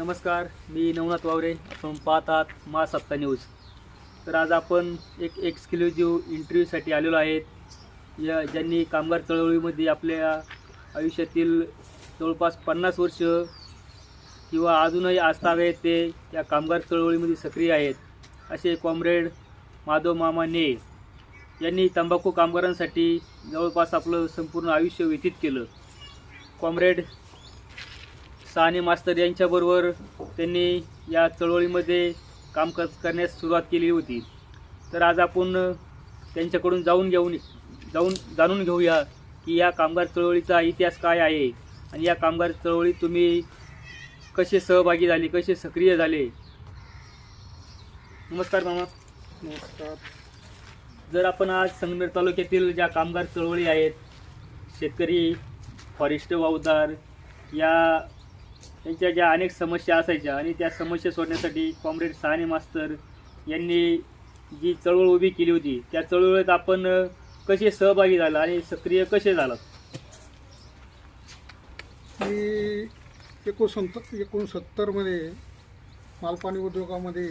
नमस्कार मी नवनाथ वावरे आपण पाहतात मा सत्ता न्यूज. तर आज आपण एक एक्सक्लुझिव्ह इंटरव्ह्यूसाठी आलेलो आहेत. या ज्यांनी कामगार चळवळीमध्ये आपल्या आयुष्यातील जवळपास पन्नास वर्ष किंवा अजूनही आजतागायत ते या कामगार चळवळीमध्ये सक्रिय आहेत. असे कॉम्रेड माधव मामा ने यांनी तंबाखू कामगारांसाठी जवळपास आपलं संपूर्ण आयुष्य व्यतीत केलं. कॉम्रेड साने मास्तर यांच्याबरोबर त्यांनी या चळवळीमध्ये काम कर करण्यास सुरुवात केली होती. तर आज आपण त्यांच्याकडून जाऊन घेऊन जाऊन जाणून घेऊया की या कामगार चळवळीचा इतिहास काय आहे आणि या कामगार चळवळीत तुम्ही कसे सहभागी झाले कसे सक्रिय झाले? नमस्कार मामा. नमस्कार. जर आपण आज संगमेर तालुक्यातील ज्या कामगार चळवळी आहेत शेतकरी फॉरेस्ट वाऊदार या यांच्या ज्या अनेक समस्या असायच्या आणि त्या समस्या सोडण्यासाठी कॉम्रेड सहाने मास्तर यांनी जी चळवळ उभी केली होती त्या चळवळीत आपण कसे सहभागी झाला आणि सक्रिय कसे झाला? मी एकोणसत्तर एकोणसत्तरमध्ये मालपाणी उद्योगामध्ये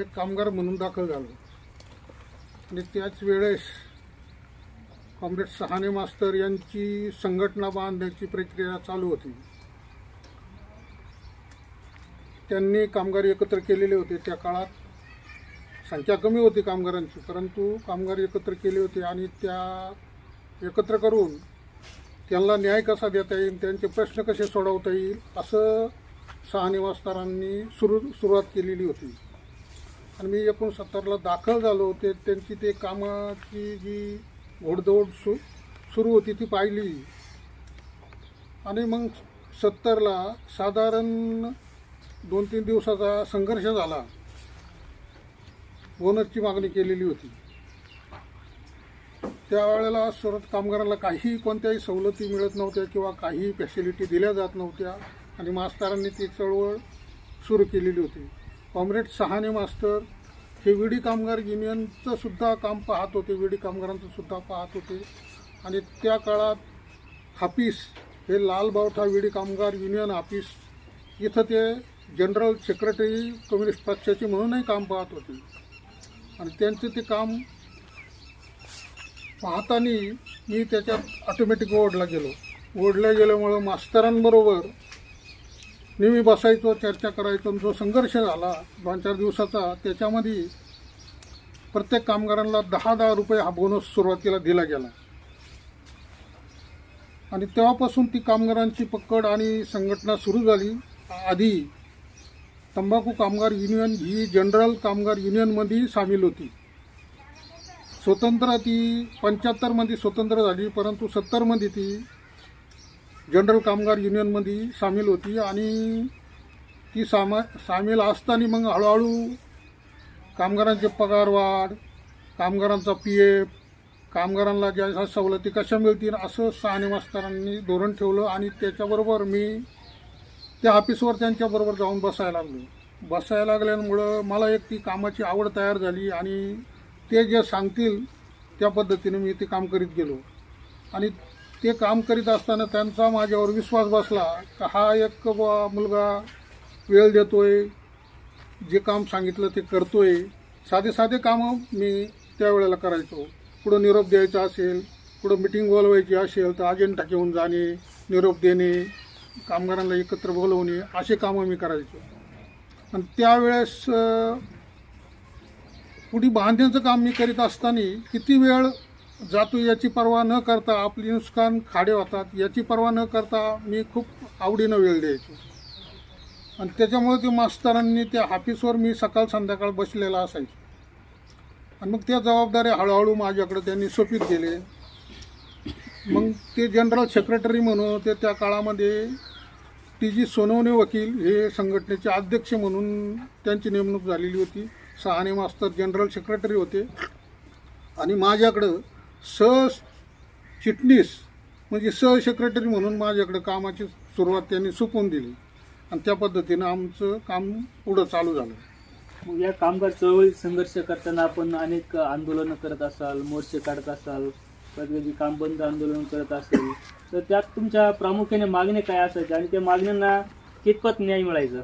एक कामगार म्हणून दाखल झालो. आणि त्याच वेळेस कॉम्रेड सहाने मास्तर यांची संघटना बांधण्याची प्रक्रिया चालू होती. त्यांनी कामगार एकत्र केलेले होते त्या काळात. संख्या कमी होती कामगारांची परंतु कामगार एकत्र केले होते आणि त्या एकत्र करून त्यांना न्याय कसा देता येईल त्यांचे प्रश्न कसे सोडवता येईल असं सहाने मास्तरांनी सुरू सुरुवात केलेली होती. आणि मी एकोणसत्तरला दाखल झालो होते त्यांची ते कामाची जी घोडदौड सु सुरू होती ती पाहिली. आणि मग सत्तरला साधारण दोन तीन दिवसाचा संघर्ष झाला. बोनसची मागणी केलेली होती. त्यावेळेला सुरत कामगारांना काही कोणत्याही सवलती मिळत नव्हत्या किंवा काही फॅसिलिटी दिल्या जात नव्हत्या आणि मास्तरांनी ती चळवळ सुरू केलेली होती. कॉम्रेड सहाने मास्तर हे विडी कामगार युनियनचं सुद्धा काम पाहत होते विडी कामगारांचं सुद्धा पाहत होते. आणि त्या काळात हापीस हे लाल बावठा विडी कामगार युनियन ऑफिस इथं ते जनरल सेक्रेटरी कम्युनिस्ट पक्षाचे म्हणूनही काम पाहत होते. आणि त्यांचं ते काम पाहताना मी त्याच्यात ऑटोमॅटिक ओढला गेलो. ओढल्या गेल्यामुळं मास्तरांबरोबर नेहमी बसायचो चर्चा करायचो. जो संघर्ष झाला दोन चार दिवसाचा त्याच्यामध्ये प्रत्येक कामगारांना दहा दहा रुपये हा बोनस सुरुवातीला दिला गेला. आणि तेव्हापासून ती कामगारांची पकड आणि संघटना सुरू झाली. आधी तंबाखू कामगार युनियन ही जनरल कामगार युनियनमध्ये सामील होती. स्वतंत्र ती पंच्याहत्तरमध्ये स्वतंत्र झाली परंतु सत्तरमध्ये ती जनरल कामगार युनियनमध्ये सामील होती आणि ती सामा सामील असताना मग हळूहळू कामगारांचे पगार वाढ कामगारांचा पी एफ कामगारांना ज्या सवलती कशा मिळतील असं सहाने मास्तरांनी धोरण ठेवलं आणि त्याच्याबरोबर मी त्या ऑफिसवर त्यांच्याबरोबर जाऊन बसायला लागलो. बसायला लागल्यामुळं मला एक ती कामाची आवड तयार झाली आणि ते जे सांगतील त्या पद्धतीने मी ते काम करीत गेलो. आणि ते काम करीत असताना त्यांचा माझ्यावर विश्वास बसला का हा एक बा मुलगा वेळ देतोय जे काम सांगितलं ते करतोय. साधे साधे कामं मी त्यावेळेला करायचो. कुठं निरोप द्यायचा असेल कुठं मिटिंग बोलवायची असेल तर अजेंडा घेऊन जाणे निरोप देणे कामगारांना एकत्र बोलवणे असे कामं मी करायचो. आणि त्यावेळेस कुठे बांधण्याचं काम मी करीत असताना किती वेळ जातो याची पर्वा न करता आपली नुकसान खाडे होतात याची पर्वा न करता मी खूप आवडीनं वेळ द्यायचो. आणि त्याच्यामुळे ते मास्तरांनी त्या ऑफिसवर मी सकाळ संध्याकाळ बसलेला असायचो. आणि मग त्या जबाबदाऱ्या हळूहळू माझ्याकडे त्यांनी सोपीत गेले. मग ते जनरल सेक्रेटरी म्हणून ते त्या काळामध्ये टी जी सोनवणे वकील हे संघटनेचे अध्यक्ष म्हणून त्यांची नेमणूक झालेली होती. सहाने मास्तर जनरल सेक्रेटरी होते. आणि माझ्याकडं सह चिटणीस म्हणजे सह सेक्रेटरी म्हणून माझ्याकडं कामाची सुरुवात त्यांनी सुकवून दिली. आणि त्या पद्धतीनं आमचं काम पुढं चालू झालं. मग या कामगार चळवळीत संघर्ष करताना आपण अनेक आंदोलनं करत असाल मोर्चे काढत असाल कधी काम बंद आंदोलन करत असेल तर त्यात तुमच्या प्रामुख्याने मागण्या काय असायच्या आणि त्या मागण्यांना कितपत न्याय मिळायचं?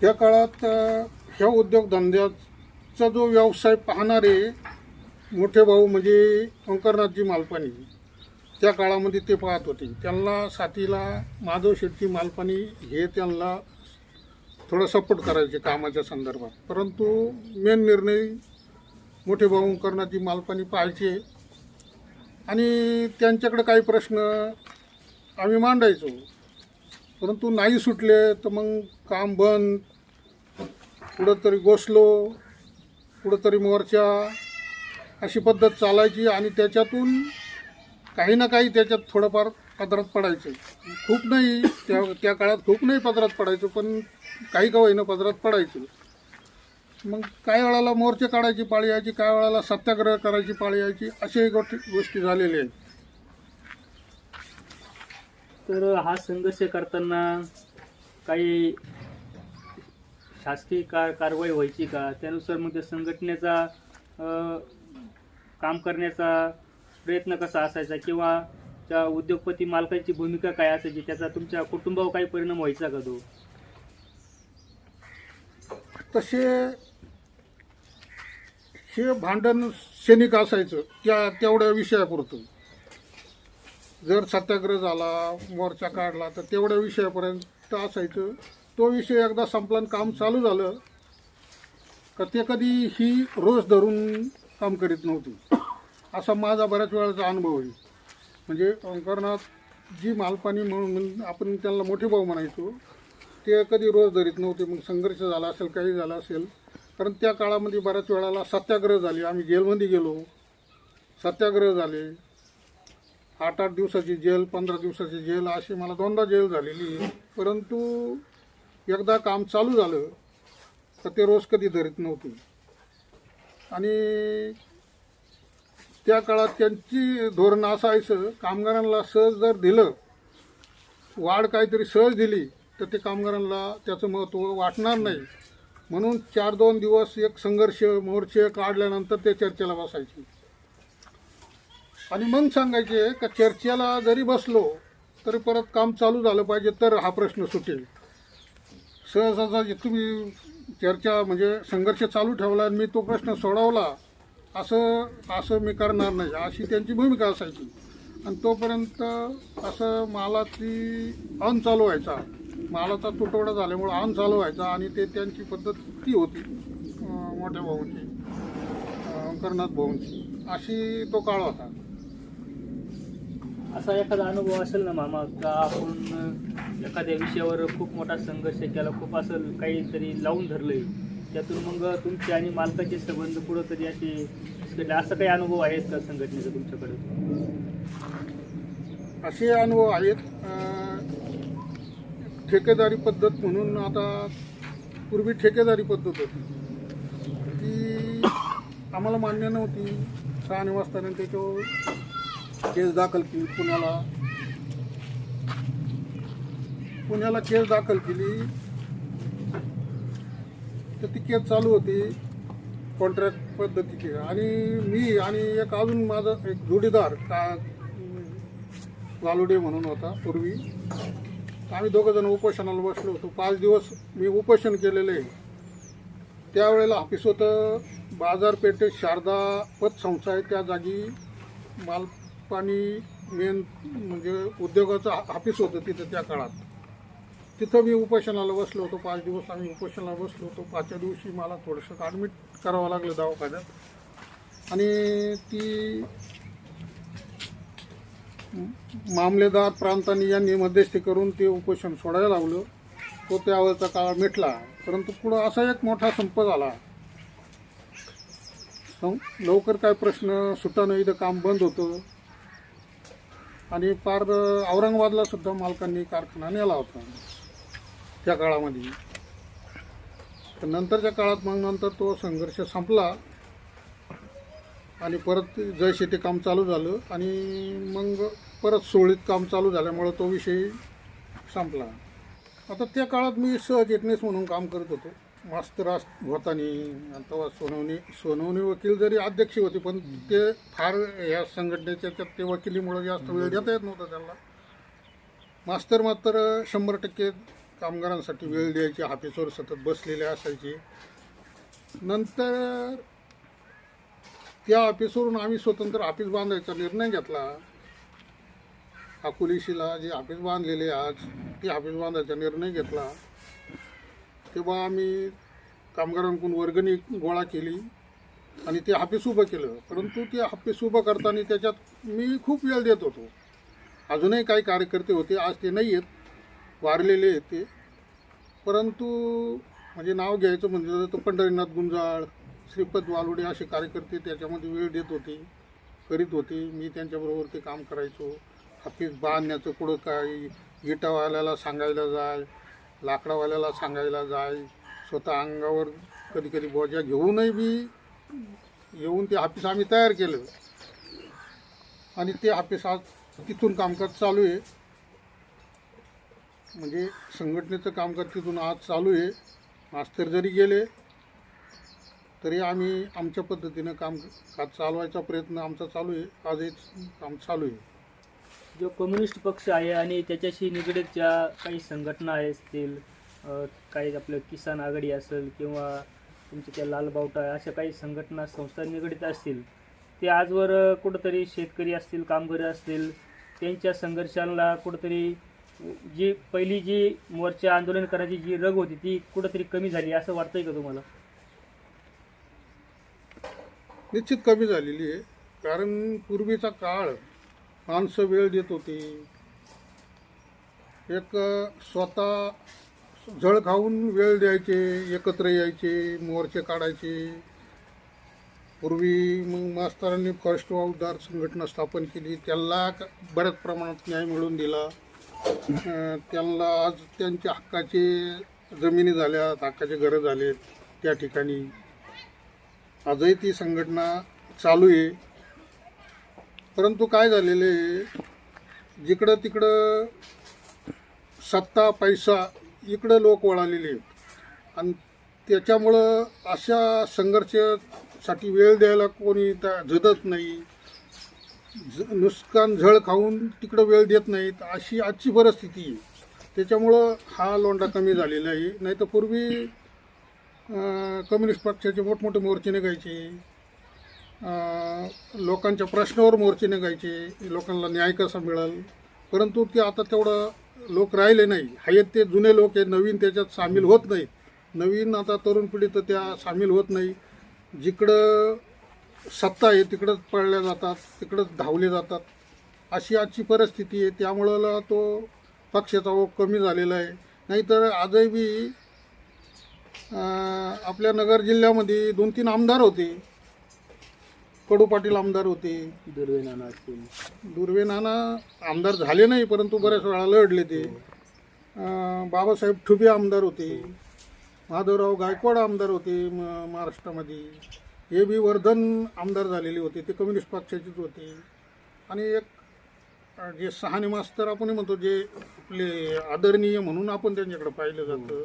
त्या काळात ह्या उद्योगधंद्याचा जो व्यवसाय पाहणारे मोठे भाऊ म्हणजे ओंकारनाथजी मालपाणी त्या काळामध्ये ते पाहत होते. त्यांना साथीला माधव शेट्टी मालपाणी हे त्यांना थोडं सपोर्ट करायचे कामाच्या संदर्भात. परंतु मेन निर्णय मोठे भाऊ ओंकारनाथजी मालपाणी पाहायचे. आणि त्यांच्याकडे काही प्रश्न आम्ही मांडायचो. परंतु नाही सुटले तर मग काम बंद कुठंतरी गोसलो कुठंतरी मोर्चा अशी पद्धत चालायची आणि त्याच्यातून काही ना काही त्याच्यात थोडंफार पदरात पडायचं. खूप नाही त्या त्या काळात खूप नाही पदरात पडायचं पण काही का होईना पदरात पडायचं. मग काही वेळाला मोर्चे काढायची पाळी यायची काही वेळाला सत्याग्रह करायची पाळी यायची अशाही गोष्टी गोष्टी झालेल्या आहेत. तर हा संघर्ष करताना काही शासकीय कार कारवाई व्हायची का? त्यानुसार मग त्या संघटनेचा काम करण्याचा प्रयत्न कसा असायचा किंवा त्या उद्योगपती मालकांची भूमिका काय असायची? त्याचा तुमच्या कुटुंबावर काही परिणाम व्हायचा का तो? तसे हे भांडण सैनिक असायचं त्या तेवढ्या विषयापुरतं. जर सत्याग्रह झाला मोर्चा काढला तर तेवढ्या विषयापर्यंत असायचं. तो विषय एकदा संपला आणि काम चालू झालं. का ते कधी ही रोज धरून काम करीत नव्हती. असा माझा बऱ्याच वेळाचा अनुभव आहे. म्हणजे ओंकारनाथ जी मालपाणी म्हणून म्हणजे आपण त्यांना मोठे भाऊ म्हणायचो ते कधी रोज धरीत नव्हते. मग संघर्ष झाला असेल काही झाला असेल. कारण त्या काळामध्ये बऱ्याच वेळाला सत्याग्रह झाले. आम्ही जेलमध्ये गेलो. सत्याग्रह झाले. आठ आठ दिवसाची जेल पंधरा दिवसाची जेल अशी मला दोनदा जेल झालेली. परंतु एकदा काम चालू झालं तर ते रोज कधी धरीत नव्हते. आणि त्या काळात त्यांची धोरण असायचं. कामगारांना सहज जर दिलं वाढ काहीतरी सहज दिली तर ते कामगारांना त्याचं महत्त्व वाटणार नाही. म्हणून चार दोन दिवस एक संघर्ष मोर्चे काढल्यानंतर ते चर्चेला बसायचे. आणि मग सांगायचे का चर्चेला जरी बसलो तरी परत काम चालू झालं पाहिजे तर हा प्रश्न सुटेल. सहसा जे तुम्ही चर्चा म्हणजे संघर्ष चालू ठेवला आणि मी तो प्रश्न सोडवला असं असं मी करणार नाही. अशी त्यांची भूमिका असायची. आणि तोपर्यंत असं मालाची अन चालू व्हायचा. मालाचा तुटवडा झाल्यामुळं अन चालू व्हायचा आणि ते त्यांची पद्धत ती होती मोठ्या भाऊंची अंकरनाथ भाऊंची. अशी तो काळ होता. असा एखादा अनुभव असेल ना मामा का आपण एखाद्या विषयावर खूप मोठा संघर्ष केला खूप असं काहीतरी लावून धरलंय त्यातून मग तुमचे आणि मालकाचे संबंध पुढं तरी असे असं काही अनुभव आहेत का संघटनेचा तुमच्याकडे? असे अनुभव आहेत. ठेकेदारी पद्धत म्हणून आता पूर्वी ठेकेदारी पद्धत होती. ती आम्हाला मान्य नव्हती. सहा निवासस्थाने त्याच्यावर केस दाखल केली पुण्याला. पुण्याला केस दाखल केली. तर ती केस चालू होती कॉन्ट्रॅक्ट पद्धतीची. आणि मी आणि एक अजून माझा एक जोडीदार का लालुडे म्हणून होता पूर्वी. आम्ही दोघंजण उपोषणाला बसलो होतो. पाच दिवस मी उपोषण केलेले. आहे त्यावेळेला ऑफिस होतं. बाजारपेठेत शारदा पतसंस्था आहे त्या जागी. माल पाणी मेन म्हणजे उद्योगाचं ऑफिस होतं तिथं त्या काळात. तिथं मी उपोषणाला बसलो होतो पाच दिवस आम्ही उपोषणाला बसलो होतो. पाचव्या दिवशी मला थोडंसं ॲडमिट करावं लागलं दवाखान्यात. आणि ती मामलेदार प्रांतांनी यांनी मध्यस्थी करून ते उपोषण सोडायला लावलं. तो त्यावेळेचा काळ मिटला. परंतु पुढं असा एक मोठा संप झाला. लवकर काय प्रश्न सुटानं इथं काम बंद होतं. आणि पार औरंगाबादला सुद्धा मालकांनी कारखाना नेला होता. त्या काळामध्ये. तर नंतरच्या काळात मग नंतर तो संघर्ष संपला. आणि परत जयशे ते काम चालू झालं आणि मग परत सोळीत काम चालू झाल्यामुळं तो विषय संपला. आता त्या काळात मी सहचिटणीस म्हणून काम करत होतो. मास्तर होतानी तेव्हा सोनवणी सोनवणी वकील जरी अध्यक्ष होते पण ते फार या संघटनेच्या ते वकिलीमुळे जास्त वेळ देता येत नव्हता त्यांना. मास्तर मात्र शंभर टक्के कामगारांसाठी वेळ द्यायची हाफिसवर सतत बसलेले असायचे. नंतर त्या ऑफिसवरून आम्ही स्वतंत्र ऑफिस बांधायचा निर्णय घेतला. अकोलेशीला जे ऑफिस बांधलेले आज ते ऑफिस बांधायचा निर्णय घेतला. तेव्हा आम्ही कामगारांकडून वर्गणी गोळा केली आणि ते हापीस उभं केलं. परंतु ते हापीस उभं करताना त्याच्यात मी खूप वेळ देत होतो. अजूनही काही कार्यकर्ते होते आज ते नाही आहेत वारलेले आहेत ते. परंतु म्हणजे नाव घ्यायचं म्हणजे तर पंढरीनाथ गुंजाळ श्रीपद वालुडे असे कार्यकर्ते त्याच्यामध्ये वेळ देत होते करीत होते. मी त्यांच्याबरोबर ते काम करायचो. हापीस बांधण्याचं पुढं काही गिटावाल्याला सांगायला जाय लाकडावाल्याला सांगायला जाय स्वतः अंगावर कधी कधी बोजा घेऊनही बी येऊन ते हापीस आम्ही तयार केलं. आणि ते हापीस आज तिथून कामकाज चालू आहे. म्हणजे संघटनेचं कामकाज तिथून आज चालू आहे. मास्तर जरी गेले तरी आम्ही आमच्या पद्धतीनं काम काज चालवायचा प्रयत्न आमचा चालू आहे. आजही काम चालू आहे. जो कम्युनिस्ट पक्ष आहे आणि त्याच्याशी निगडीत ज्या काही संघटना आहे असतील काही आपलं किसान आघाडी असेल किंवा तुमच्या त्या लाल बावटा अशा काही संघटना संस्था निगडीत असतील ते आजवर कुठंतरी शेतकरी असतील कामगारी असतील त्यांच्या संघर्षाला कुठंतरी जी पहिली जी मोर्चा आंदोलन करायची जी रग होती ती कुठंतरी कमी झाली असं वाटतंय का तुम्हाला? निश्चित कमी झालेली आहे. कारण पूर्वीचा काळ माणसं वेळ देत होते. एक स्वतः झळ खाऊन वेळ द्यायचे एकत्र यायचे मोर्चे काढायचे. पूर्वी मग मास्तरांनी फर्स्ट वावदार संघटना स्थापन केली. त्यांना बऱ्याच प्रमाणात न्याय मिळवून दिला. त्यांना आज त्यांच्या हक्काचे जमिनी झाल्यात हक्काचे घरं झालेत त्या ठिकाणी. आजही ती संघटना चालू आहे. परंतु काय झालेलं आहे जिकडं तिकडं सत्ता पैसा इकडं लोक वळालेले आहेत. आणि त्याच्यामुळं अशा संघर्षासाठी वेळ द्यायला कोणी त्या झदत नाही. ज नुसकान झळ खाऊन तिकडं वेळ देत नाहीत अशी आजची परिस्थिती आहे. त्याच्यामुळं हा लोंडा कमी झालेला आहे. नाही तर पूर्वी कम्युनिस्ट पक्षाचे मोठमोठे मोर्चे निघायचे. लोकांच्या प्रश्नावर मोर्चे निघायचे लोकांना न्याय कसा मिळेल? परंतु ते आता तेवढं लोक राहिले नाही. आहेत ते जुने लोक आहेत नवीन त्याच्यात सामील होत नाहीत. नवीन आता तरुण पिढी तर त्या सामील होत नाही. जिकडं सत्ता आहे तिकडंच पळल्या जातात तिकडंच धावले जातात. अशी आजची परिस्थिती आहे. त्यामुळं तो पक्षाचा ओघ कमी झालेला आहे. नाहीतर आजही बी आपल्या नगर जिल्ह्यामध्ये दोन तीन आमदार होते. कडू पाटील आमदार होते. दुर्वे नाना असतील. दुर्वे नाना आमदार झाले नाही परंतु बऱ्याच वेळा लढले ते. अं, बाबासाहेब ठुबे आमदार होते. माधवराव गायकवाड आमदार होते म- महाराष्ट्रामध्ये. हे बी वर्धन आमदार झालेले होते ते कम्युनिस्ट पक्षाचेच होते. आणि एक अं, जे सहाने मास्तर आपण म्हणतो जे आपले आदरणीय म्हणून आपण त्यांच्याकडे पाहिलं जातं.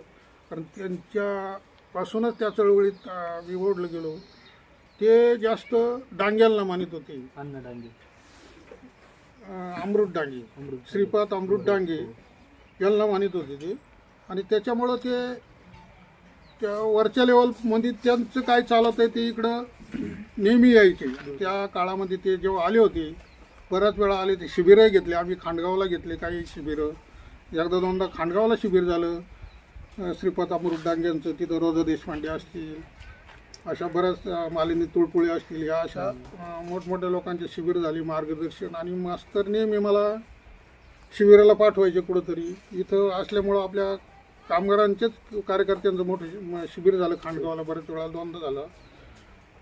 कारण त्यांच्यापासूनच त्या चळवळीत अं, ओढलं गेलो. ते जास्त डांग्याला मानित होते. अण्णा डांगे. अं, अमृत डांगे. अमृत श्रीपाद अमृत डांगे यांना मानित होते ते. आणि त्याच्यामुळं ते त्या वरच्या लेवलमध्ये त्यांचं काय चालत आहे ते इकडं नेहमी यायचे. त्या काळामध्ये ते जेव्हा आले होते बऱ्याच वेळा आले ते शिबिरही घेतले. आम्ही खांडगावला घेतले काही शिबिरं. एकदा दोनदा खांडगावला शिबिर झालं. अं, श्रीपाद अमृत डांग्यांचं तिथं रोजा देशपांडे असतील. अशा बऱ्याच मालिनी तुळपुळे असतील ह्या अशा मोठमोठ्या लोकांचे शिबिर झाली मार्गदर्शन आणि मास्तर नेहमी मला शिबिराला पाठवायचे कुठंतरी. इथं असल्यामुळं आपल्या कामगारांचेच कार्यकर्त्यांचं मोठं शि- शिबिर झालं खांडगावला बऱ्याच वेळा दोनदा झालं.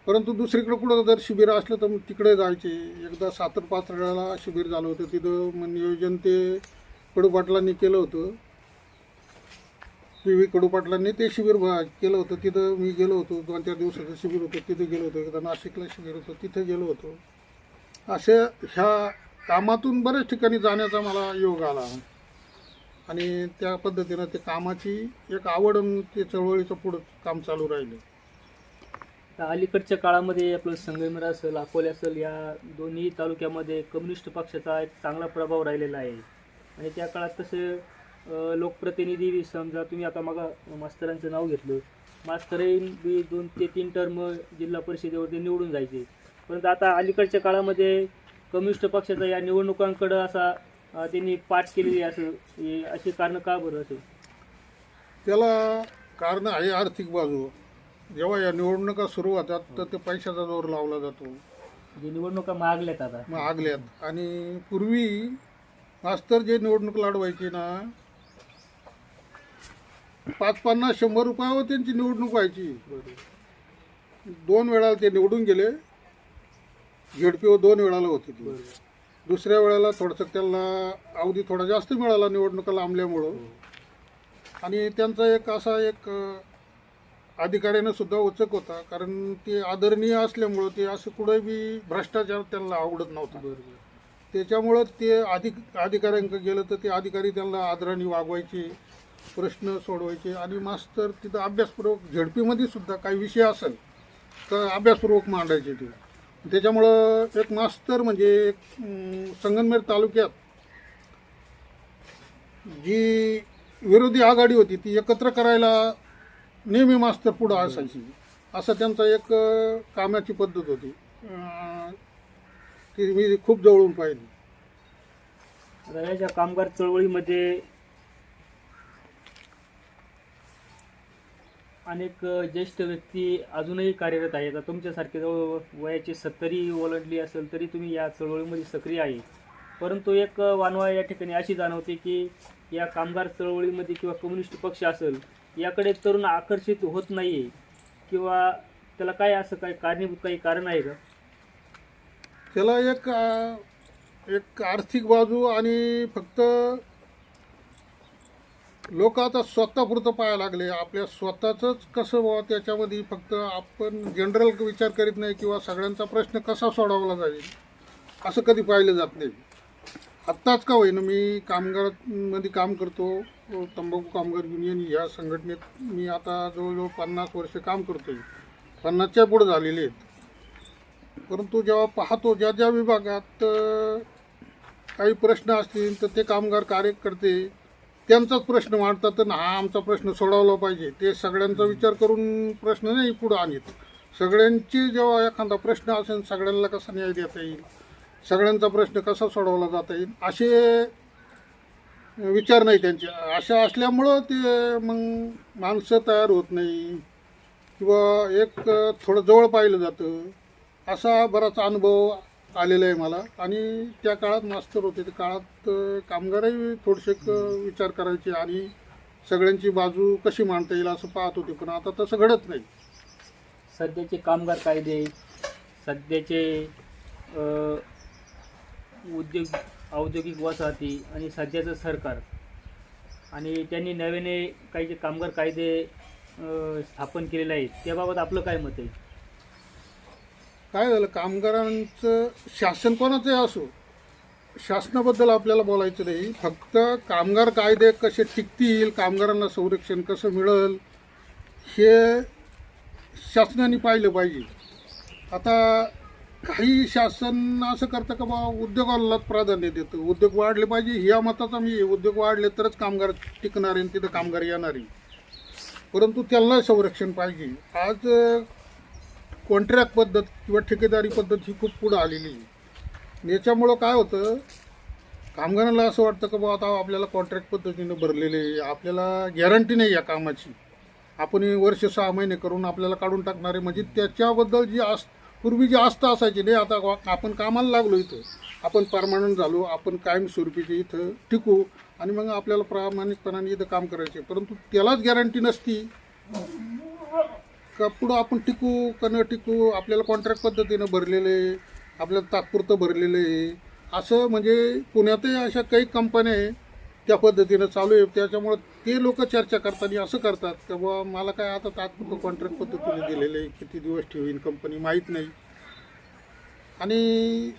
परंतु दुसरीकडे कुठं जर शिबिर असलं तर मग तिकडे जायचे. एकदा सातर पाचराला शिबिर झालं होतं तिथं मग नियोजन ते कडू पाटलांनी केलं होतं. पी व्ही कडू पाटलांनी ते शिबिर केलं होतं. तिथं मी गेलो होतो. दोन चार दिवसाचं शिबिर होतं. तिथे गेलो होतो. एकदा नाशिकला शिबिर होतं. तिथे गेलो होतो. असे ह्या कामातून बऱ्याच ठिकाणी जाण्याचा मला योग आला. आणि त्या पद्धतीनं ते कामाची एक आवड ते चळवळीचं पुढं काम चालू राहिलं. अलीकडच्या काळामध्ये आपलं संगमेर असेल अकोले असेल या दोन्ही तालुक्यामध्ये कम्युनिस्ट पक्षाचा एक चांगला प्रभाव राहिलेला आहे. आणि त्या काळात तसे लोकप्रतिनिधी समजा तुम्ही आता मग मास्तरांचं नाव घेतलं. मास्तरही बी दोन ते तीन टर्म जिल्हा परिषदेवरती निवडून जायचे. परंतु आता अलीकडच्या काळामध्ये कम्युनिस्ट पक्षाचा या निवडणुकांकडं असा त्यांनी पाठ केलेली असं अशी कारणं का बरं असेल? त्याला कारण आहे आर्थिक बाजू. जेव्हा या निवडणुका सुरू होतात तर ते पैशाचा जोर लावला जातो. जे निवडणुका मागल्यात आता. मग आगल्यात आणि पूर्वी मास्तर जे निवडणूक लढवायची ना पाच पन्नास शंभर रुपयावर त्यांची निवडणूक व्हायची. दोन वेळा ते निवडून गेले. झेडपीवर दोन वेळाला होते ते. दुसऱ्या वेळेला थोडंसं त्यांना अवधी थोडा जास्त मिळाला निवडणुका लांबल्यामुळं आणि त्यांचा एक असा एक अधिकाऱ्यानं सुद्धा उचक होता. कारण ते आदरणीय असल्यामुळं ते असं कुठे बी भ्रष्टाचार त्यांना आवडत नव्हता. बरोबर. त्याच्यामुळं ते अधिक अधिकाऱ्यांकडे गेलं तर ते अधिकारी त्यांना आदराने वागवायचे. प्रश्न सोडवायचे आणि मास्तर तिथं अभ्यासपूर्वक झेडपीमध्ये सुद्धा काही विषय असेल तर अभ्यासपूर्वक मांडायचे ते. त्याच्यामुळं एक मास्तर म्हणजे एक संगनमेर संगमनेर तालुक्यात जी विरोधी आघाडी होती ती एकत्र करायला नेहमी मास्तर पुढं असायची. असं त्यांचा एक कामाची पद्धत होती. ती मी खूप जवळून पाहिली. रव्याच्या याच्या कामगार चळवळीमध्ये अनेक ज्येष्ठ व्यक्ती अजूनही कार्यरत आहेत आता तुमच्यासारखे जवळ वयाची सत्तरी ओलांडली असेल तरी तुम्ही या चळवळीमध्ये सक्रिय आहे. परंतु एक वानवा या ठिकाणी अशी जाणवते की या कामगार चळवळीमध्ये किंवा कम्युनिस्ट पक्ष असेल याकडे तरुण आकर्षित होत नाही आहे किंवा त्याला काय असं काही कारणीभूत काही कारण आहे का? त्याला एक एक आर्थिक बाजू आणि फक्त लोक आता स्वतःपुरतं पाहायला लागले. आपल्या स्वतःचंच कसं व्हावं त्याच्यामध्ये फक्त आपण जनरल विचार करीत नाही किंवा सगळ्यांचा प्रश्न कसा सोडवला जाईल असं कधी पाहिलं जात नाही. आत्ताच का होईन मी कामगारामध्ये काम करतो तंबाखू कामगार युनियन या संघटनेत मी आता जवळजवळ पन्नास वर्ष काम करतो आहे पन्नासच्या पुढे झालेले आहेत. परंतु जेव्हा पाहतो ज्या ज्या विभागात काही प्रश्न असतील तर ते कामगार कार्यकर्ते त्यांचाच प्रश्न मांडतात आणि हा आमचा प्रश्न सोडवला पाहिजे. ते सगळ्यांचा विचार करून प्रश्न नाही पुढं आणत. सगळ्यांची जेव्हा एखादा प्रश्न असेल सगळ्यांना कसा न्याय देता येईल? सगळ्यांचा प्रश्न कसा सोडवला जाता येईल? असे विचार नाही त्यांचे. अशा असल्यामुळं ते मग माणसं तयार होत नाही. किंवा एक थोडं जवळ पाहिलं जातं. असा बराच अनुभव आलेलं आहे मला. आणि त्या काळात मास्तर होते. त्या काळात कामगारही थोडेसे क- विचार करायचे आणि सगळ्यांची बाजू कशी मांडता येईल असं पाहत होते. पण आता तसं घडत नाही. सध्याचे कामगार कायदे सध्याचे उद्योग औद्योगिक वसाहती आणि सध्याचं सरकार. आणि त्यांनी नव्याने काही जे कामगार कायदे स्थापन केलेले आहेत त्याबाबत आपलं काय मत आहे? काय झालं? कामगारांचं शासन कोणाचंही असो? शासनाबद्दल आपल्याला बोलायचं नाही. फक्त कामगार कायदे कसे टिकतील कामगारांना संरक्षण कसं मिळेल हे शासनाने पाहिलं पाहिजे. आता काही शासन असं करतं का बा उद्योगालाच प्राधान्य देतं. उद्योग वाढले पाहिजे ह्या मताचा मी उद्योग वाढले तरच कामगार टिकणार आहे आणि तिथं कामगार येणार. आहे परंतु त्यांना संरक्षण पाहिजे. आज कॉन्ट्रॅक्ट पद्धत किंवा ठेकेदारी पद्धत ही खूप पुढं आलेली आहे. याच्यामुळं काय होतं कामगारांना असं वाटतं की बा आता आपल्याला कॉन्ट्रॅक्ट पद्धतीनं भरलेले आहे. आपल्याला गॅरंटी नाही या कामाची. आपण वर्ष सहा महिने करून आपल्याला काढून टाकणार आहे. म्हणजे त्याच्याबद्दल जी आस पूर्वी जी आस्था असायची नाही आता आपण कामाला लागलो इथं. आपण परमानंट झालो आपण कायमस्वरूपीचे इथं टिकू आणि मग आपल्याला प्रामाणिकपणाने इथं काम करायचे. परंतु त्यालाच गॅरंटी नसती. का पुढं आपण टिकू का न टिकू आपल्याला कॉन्ट्रॅक्ट पद्धतीनं भरलेलं आहे आपल्याला तात्पुरतं भरलेलं आहे. असं म्हणजे पुण्यातही अशा काही कंपन्या आहे त्या पद्धतीनं चालू आहे. त्याच्यामुळं ते लोक चर्चा करताना असं करतात की बाबा मला काय आता तात्पुरतं कॉन्ट्रॅक्ट पद्धतीने दिलेलं आहे किती दिवस ठेवीन कंपनी माहीत नाही. आणि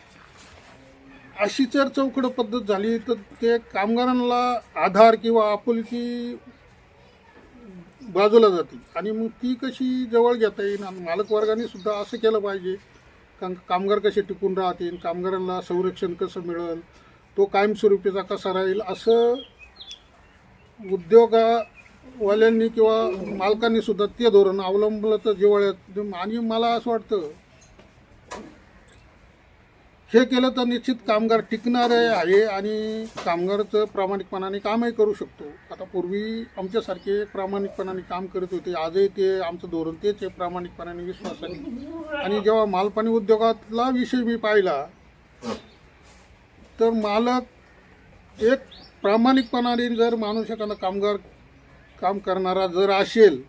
अशी जर चौकड पद्धत झाली तर ते कामगारांना आधार किंवा आपुलकी बाजूला जाते आणि मग ती कशी जवळ घेता येईल आणि मालकवर्गाने सुद्धा असं केलं पाहिजे. कारण कामगार कसे टिकून राहतील कामगारांना संरक्षण कसं मिळेल तो कायमस्वरूपीचा कसा राहील असं उद्योगावाल्यांनी किंवा मालकांनी सुद्धा ते धोरण अवलंबलं तर जिवाळ्यात आणि मला असं वाटतं हे केलं तर निश्चित कामगार टिकणार आहे आणि कामगारचं प्रामाणिकपणाने कामही करू शकतो. आता पूर्वी आमच्यासारखे प्रामाणिकपणाने काम करत होते. आजही ते आमचं धोरण तेच आहे प्रामाणिकपणाने विश्वासाने. आणि जेव्हा मालपाणी उद्योगातला विषय मी पाहिला तर मालक एक प्रामाणिकपणाने जर माणूस एखादा कामगार काम करणारा जर असेल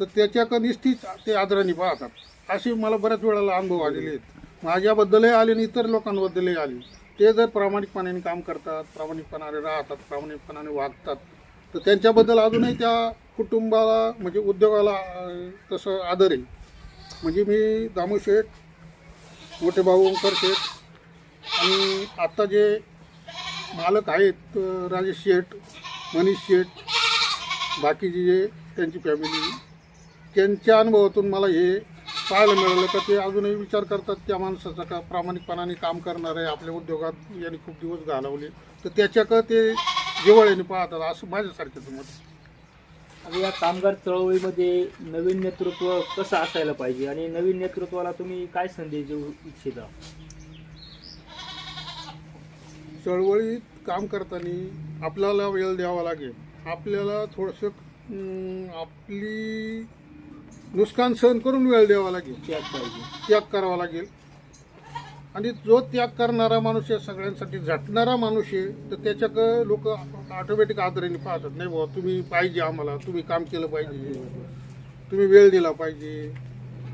तर त्याच्याकडे निश्चित ते आदराने पाहतात. असे मला बऱ्याच वेळेला अनुभव आलेले आहेत. माझ्याबद्दलही आले आणि इतर लोकांबद्दलही आले. ते जर प्रामाणिकपणाने काम करतात प्रामाणिकपणाने राहतात प्रामाणिकपणाने वागतात तर त्यांच्याबद्दल अजूनही त्या कुटुंबाला म्हणजे उद्योगाला तसं आदर आहे. म्हणजे मी दामू शेठ मोठे भाऊ ओंकर शेठ आणि आत्ता जे मालक आहेत राजेश शेठ मनीष शेठ बाकीचे जे त्यांची फॅमिली त्यांच्या अनुभवातून मला हे पाहायला मिळालं का ते अजूनही विचार करतात त्या माणसाचा का प्रामाणिकपणाने काम करणार आहे आपल्या उद्योगात यांनी खूप दिवस घालवले. तर त्याच्याकडं ते जिव्हाळ्याने पाहतात असं माझ्यासारख्याचं मत. आणि या कामगार चळवळीमध्ये नवीन नेतृत्व कसं असायला पाहिजे? आणि नवीन नेतृत्वाला तुम्ही काय संदेश देऊ इच्छिता? चळवळीत काम करताना आपल्याला वेळ द्यावा लागेल. आपल्याला थोडंसं अं, आपली नुकसान सहन करून वेळ द्यावा लागेल. त्याग पाहिजे. त्याग करावा लागेल. आणि जो त्याग करणारा माणूस आहे सगळ्यांसाठी झटणारा माणूस आहे तर त्याच्याकडं लोक ऑटोमॅटिक आदराने पाहतात. नाही बाबा तुम्ही पाहिजे आम्हाला. तुम्ही काम केलं पाहिजे. तुम्ही वेळ दिला पाहिजे.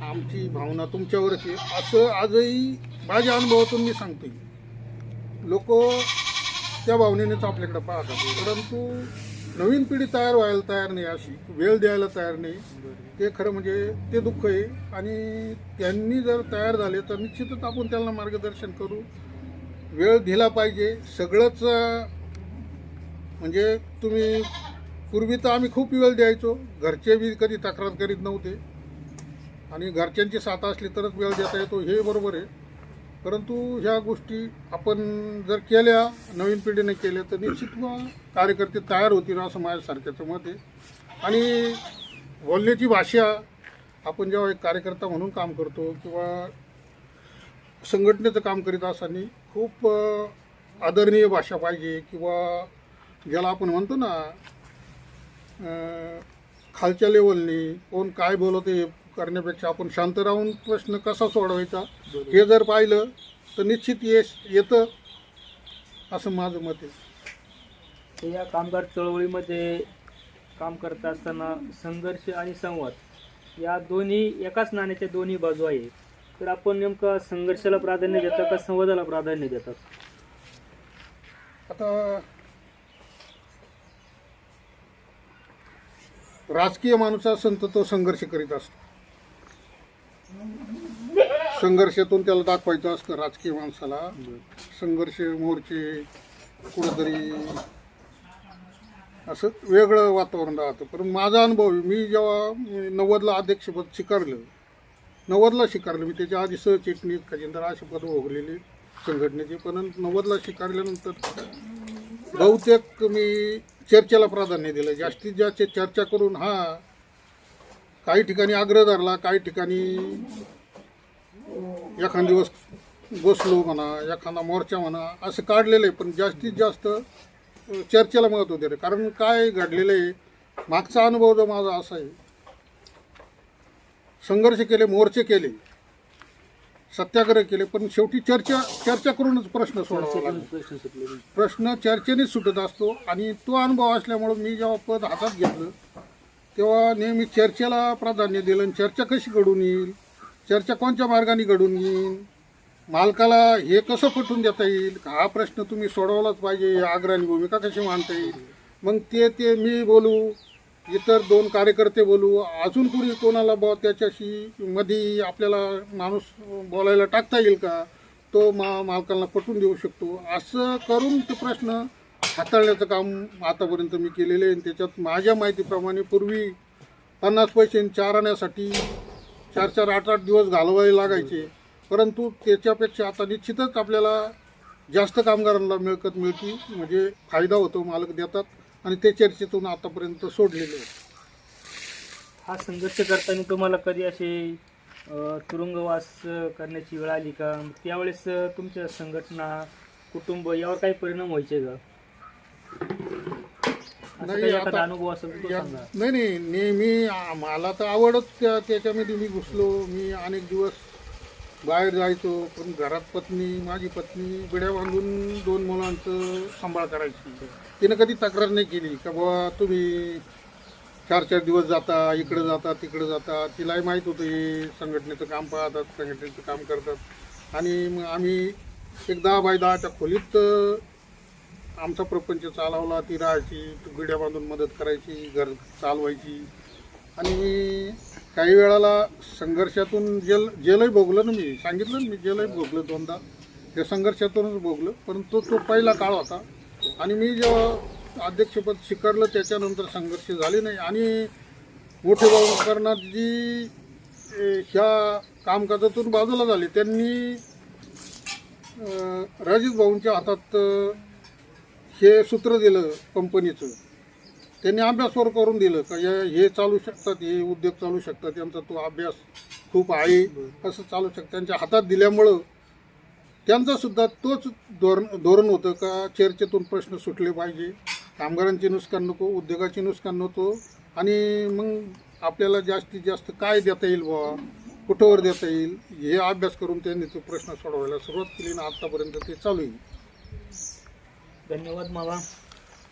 आमची भावना तुमच्यावरच आहे. असं आजही माझ्या अनुभवातून मी सांगतोय. लोक त्या भावनेनेच आपल्याकडे पाहतात. परंतु नवीन पिढी तयार व्हायला तयार नाही अशी वेळ द्यायला तयार नाही. ते खरं म्हणजे ते दुःख आहे. आणि त्यांनी जर तयार झाले तर निश्चितच आपण त्यांना मार्गदर्शन करू. वेळ दिला पाहिजे. सगळंच म्हणजे तुम्ही पूर्वी तर आम्ही खूप वेळ द्यायचो. घरचे बी कधी तक्रार करीत नव्हते. आणि घरच्यांची साथ असली तरच वेळ देता येतो. हे बरोबर आहे. परंतु ह्या गोष्टी आपण जर केल्या नवीन पिढीने केल्या तर निश्चित कार्यकर्ते तयार होतील असं माझ्यासारख्याचं मत आहे. आणि बोलण्याची भाषा आपण जेव्हा एक कार्यकर्ता म्हणून काम करतो किंवा संघटनेचं काम करीत असताना खूप आदरणीय भाषा पाहिजे किंवा ज्याला आपण म्हणतो ना खालच्या लेवलनी कोण काय बोलत करण्यापेक्षा आपण शांत राहून प्रश्न कसा सोडवायचा हे जर पाहिलं तर निश्चित यश येतं असं माझं मत आहे. या कामगार चळवळीमध्ये काम करत असताना संघर्ष आणि संवाद या दोन्ही एकाच नाण्याच्या दोन्ही बाजू आहेत तर आपण नेमकं संघर्षाला प्राधान्य देता का संवादाला प्राधान्य देतात आता राजकीय माणूस असेल तर तो संघर्ष करीत असतो. संघर्षातून त्याला दाखवायचं असतं राजकीय माणसाला. संघर्ष मोर्चे कुठंतरी असं वेगळं वातावरण राहतं. पण माझा अनुभव आहे, मी जेव्हा नव्वदला अध्यक्षपद स्वीकारलं नव्वदला स्वीकारलं मी त्याच्या आधी सहचिटणीस खजिंदर असे पद भोगलेले संघटनेचे पण नव्वदला स्वीकारल्यानंतर बहुतेक मी चर्चेला प्राधान्य दिलं. जास्तीत जास्त चर्चा करून हा काही ठिकाणी आग्रह धरला काही ठिकाणी एखाद दिवस बसलो म्हणा एखादा मोर्चा म्हणा असं काढलेलं आहे पण जास्तीत जास्त चर्चेला महत्त्व दिलं. कारण काय घडलेलं आहे मागचा अनुभव जो माझा असा आहे संघर्ष केले मोर्चे केले सत्याग्रह केले पण शेवटी चर्चा चर्चा करूनच प्रश्न सोडवा प्रश्न चर्चेनेच सुटत असतो आणि तो अनुभव असल्यामुळं मी जेव्हा पद हातात घेतलं तेव्हा नेहमी चर्चेला प्राधान्य दिलं आणि चर्चा कशी घडून येईल? चर्चा कोणत्या मार्गाने घडून येईल मालकाला हे कसं पटवून देता येईल? हा प्रश्न तुम्ही सोडवलाच पाहिजे या अग्रणी भूमिका कशी मांडता येईल? मग ते ते मी बोलू इतर दोन कार्यकर्ते बोलू अजून कुणी कोणाला ब त्याच्याशी मध्ये आपल्याला माणूस बोलायला टाकता येईल का? तो मा मालकांना पटवून देऊ शकतो. असं करून ते प्रश्न हाताळण्याचं काम आतापर्यंत मी केलेलं आहे. आणि त्याच्यात माझ्या माहितीप्रमाणे पूर्वी पन्नास पैसे चार आणण्यासाठी चार चार आठ आठ दिवस घालवावे लागायचे. परंतु त्याच्यापेक्षा आता निश्चितच आपल्याला जास्त कामगारांना मिळकत मिळती म्हणजे फायदा होतो मालक देतात आणि ते चर्चेतून आतापर्यंत सोडलेले हा संघर्ष करताना तुम्हाला कधी असे तुरुंगवास करण्याची वेळ आली का? त्यावेळेस तुमच्या संघटना कुटुंब यावर काही परिणाम व्हायचे का? असं नाही, आता- अनुभव असेल तर तो या- सांगा. नाही नाही नेहमी आ- मला तर आवडच त्या त्याच्यामध्ये मी घुसलो. मी अनेक दिवस बाहेर जायचो पण घरात पत्नी माझी पत्नी बिड्या बांधून दोन मुलांचं सांभाळ करायची. तिनं कधी तक्रार नाही केली का बाबा तुम्ही चार चार दिवस जाता इकडे जाता तिकडे जाता. तिलाही माहीत होतं हे संघटनेचं काम पाहतात संघटनेचं काम करतात. आणि मग आम्ही एक दहा बाय दहाच्या खोलीत अ, आमचा प्रपंच चालवला ती राहायची गुड्या बांधून मदत करायची घर चालवायची. आणि काही वेळाला संघर्षातून जेल जेलही भोगलं ना मी. सांगितलं ना मी जेलही भोगलं दोनदा. त्या संघर्षातूनच भोगलं परंतु तो पहिला काळ होता. आणि मी जेव्हा अध्यक्षपद स्वीकारलं त्याच्यानंतर संघर्ष झाले नाही. आणि मोठे भाऊ जी ह्या कामकाजातून बाजूला झाले. त्यांनी अ, भाऊंच्या हातात हे सूत्र दिलं कंपनीचं. त्यांनी अभ्यासवर करून दिलं का या- हे चालू शकतात हे उद्योग चालू शकतात यांचा तो अभ्यास खूप आहे असं चालू शकतं. त्यांच्या हातात दिल्यामुळं त्यांचासुद्धा तोच धोरण धोरण होतं का चर्चेतून प्रश्न सुटले पाहिजे. कामगारांचे नुकसान नको उद्योगाचे नुकसान नको आणि मग आपल्याला जास्तीत जास्त काय देता येईल बुवा? कुठंवर देता येईल? हे अभ्यास करून त्यांनी तो प्रश्न सोडवायला सुरुवात केली आणि आत्तापर्यंत ते चालू आहे. धन्यवाद मामा.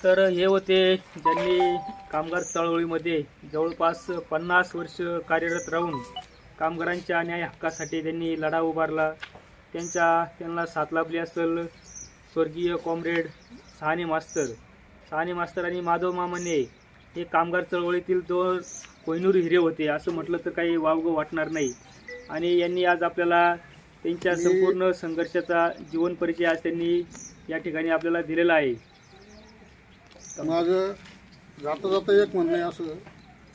तर हे होते ज्यांनी कामगार चळवळीमध्ये जवळपास पन्नास वर्ष कार्यरत राहून कामगारांच्या न्याय हक्कासाठी त्यांनी लढा उभारला. त्यांच्या त्यांना साथ लाभली असेल स्वर्गीय कॉम्रेड सहाने मास्तर. सहाने मास्तर आणि माधव मामाने हे कामगार चळवळीतील दोन कोहिनूर हिरे होते असं म्हटलं तर काही वावगं वाटणार नाही. आणि यांनी आज आपल्याला त्यांच्या संपूर्ण संघर्षाचा जीवन परिचय आज त्यांनी या ठिकाणी आपल्याला दिलेला आहे. माझं जाता जाता एक म्हणणं आहे असं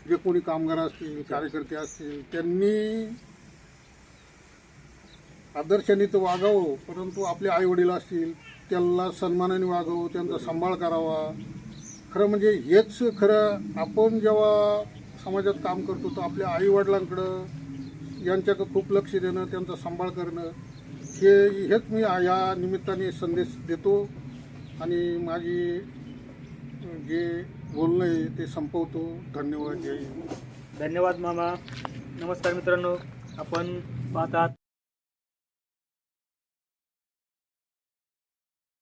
जे कोणी कामगार असतील कार्यकर्ते असतील त्यांनी आदर्शाने तर वागावं परंतु आपले आईवडील असतील त्यांना सन्मानाने वागावं त्यांचा सांभाळ करावा. खरं म्हणजे हेच खरं आपण जेव्हा समाजात काम करतो तर आपल्या आईवडिलांकडं यांच्याकडं खूप लक्ष देणं त्यांचा सांभाळ करणं हे हेच मी या निमित्ताने संदेश देतो आणि माझी जे बोलणं आहे ते संपवतो. धन्यवाद. जय धन्यवाद मामा. नमस्कार मित्रांनो. आपण पाहतात